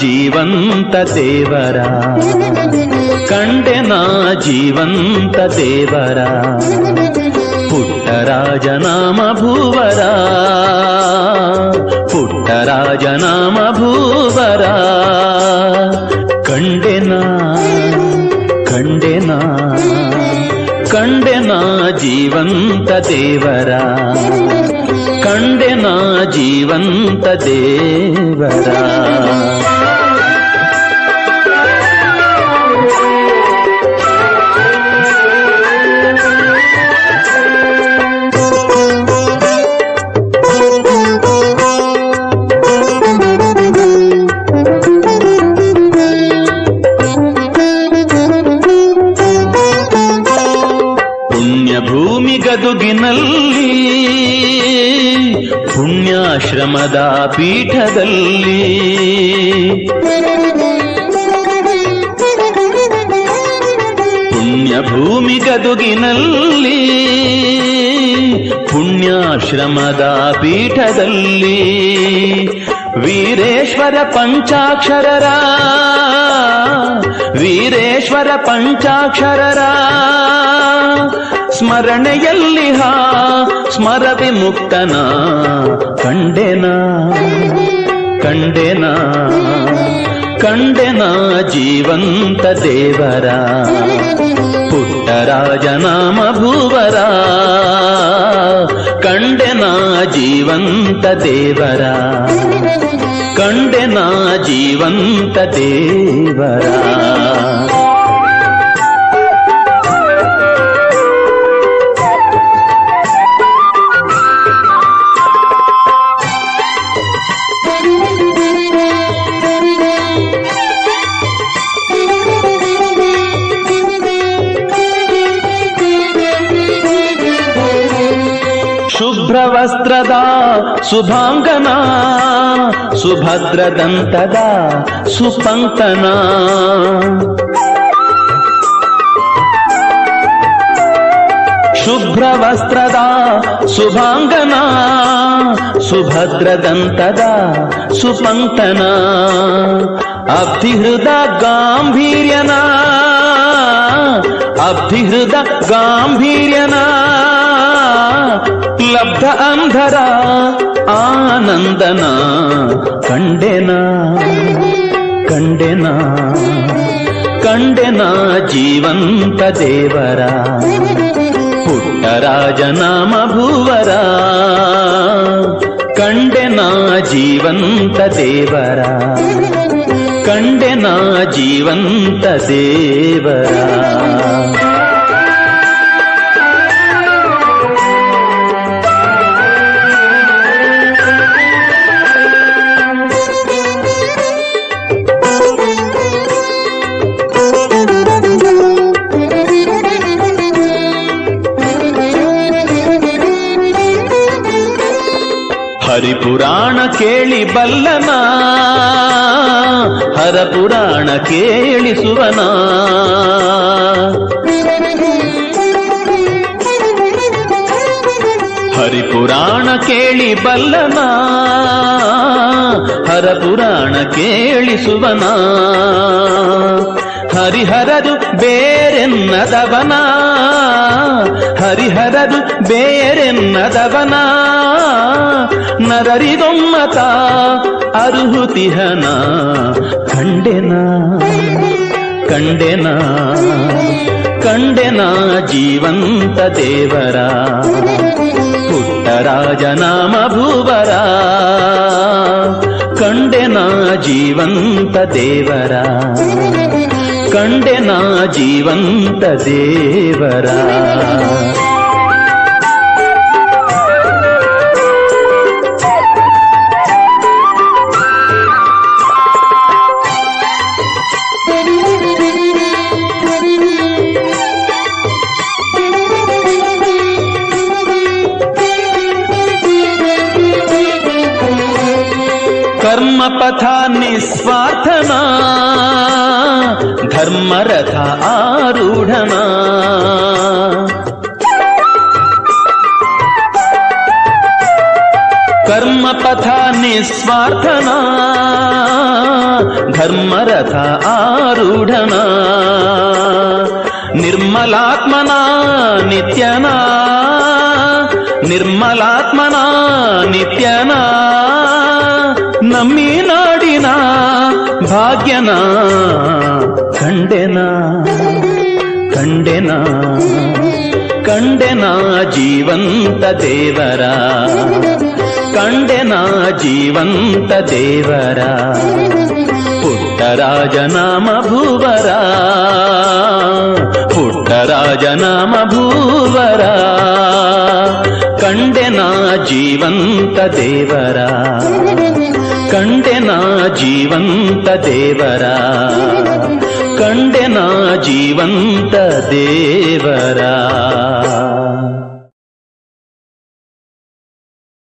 ಜೀವಂತ ದೇವರ ಕಂಡೆನ ಜೀವಂತ ದೇವರ ಪುಟ್ಟರಾಜನಾಮ ಭೂವರ ಪುಟ್ಟರಾಜನಾಮ ಭೂವರ ಕಂಡೆನ ಕಂಡೆನ ಕಂಡೆನ ಜೀವಂತ ದೇವರ ಕಂಡೆನ ಜೀವಂತ ದೇವರ ಪುಣ್ಯಾಶ್ರಮದ ಪೀಠದಲ್ಲಿ. ಪುಣ್ಯ ಭೂಮಿ ಗದುಗಿನಲ್ಲಿ ಪುಣ್ಯಾಶ್ರಮದ ಪೀಠದಲ್ಲಿ. ವೀರೇಶ್ವರ ಪಂಚಾಕ್ಷರರ ವೀರೇಶ್ವರ ಪಂಚಾಕ್ಷರರ. ಸ್ಮರಣೆಯಲ್ಲಿ ಹಾ ಸ್ಮರ ವಿಮುಕ್ತನ ಕಂಡೆನ ಕಂಡೆನ ಕಂಡೆನ ಜೀವಂತ ದೇವರ ಪುಟ್ಟರಾಜನಾಮ ಭೂವರ, ಕಂಡೆನ ಜೀವಂತ ದೇವರ, ಕಂಡೆನ ಜೀವಂತ ದೇವರ. शुभ्रवस्त्रदा शुभाङ्गना सुभद्रदन्तदा सुपङ्कना शुभ्रवस्त्रदा शुभाङ्गना सुभद्रदन्तदा सुपङ्कना अब्धिहृद गाम्भीर्यना अब्धिहृद गाम्भीर्यना। ಅಬ್ಧಿಹೃದ ಗಾಂಭೀರ್ಯನ ಲಬ್ಧ ಅಂಧರ ಆನಂದನ ಕಂಡೆನ ಕಂಡೆನ ಕಂಡೆನ ಜೀವಂತ ದೇವರ ಪುಟ್ಟರಾಜನಾಮ ಭೂವರ ಕಂಡೆನ ಜೀವಂತ ದೇವರ ಕಂಡೆನ ಜೀವಂತ ದೇವರ ಹರಿಪುರಾಣ ಕೇಳಿ ಬಲ್ಲನ ಹರಪುರಾಣ ಕೇಳಿಸುವನ. ಹರಿಪುರಾಣ ಕೇಳಿ ಬಲ್ಲನ ಹರಪುರಾಣ ಕೇಳಿಸುವನ. ಹರಿಹರದು ಬೇರೆನ್ನದವನ ಹರಿಹರದು ಬೇರೆನ್ನದವನ ನರರಿದೊಮ್ಮತ ಅರುಹುತಿಹನ ಕಂಡೆನ ಕಂಡೆನ ಕಂಡೆನ ಜೀವಂತ ದೇವರ ಪುಟ್ಟರಾಜನಾಮ ಭೂವರ ಕಂಡೆನ ಜೀವಂತ ದೇವರ ಕಂಡೆನ ಜೀವಂತ ದೇವರ పథాన్ని స్వార్థమా ధర్మరథ ఆరుఢమా? కర్మ పథాన్ని స్వార్థమా ధర్మరథ ఆరుఢమా? నిర్మలాత్మనా నిత్యనా? నిర్మలాత్మనా నిత్యనా? ನಮ್ಮಿ ನಾಡಿನ ಭಾಗ್ಯನ ಕಂಡೆನ ಕಂಡೆನ ಕಂಡೆನ ಜೀವಂತ ದೇವರ, ಕಂಡೆನ ಜೀವಂತ ದೇವರ ಪುಟ್ಟರಾಜನಾಮ ಭೂವರ ಪುಟ್ಟರಾಜನಾಮ ಭೂವರ, ಕಂಡೆನ ಜೀವಂತ ದೇವರ. ಕಂಡೆನ ಜೀವಂತ ದೇವರ. ಕಂಡೆನ ಜೀವಂತ ದೇವರ.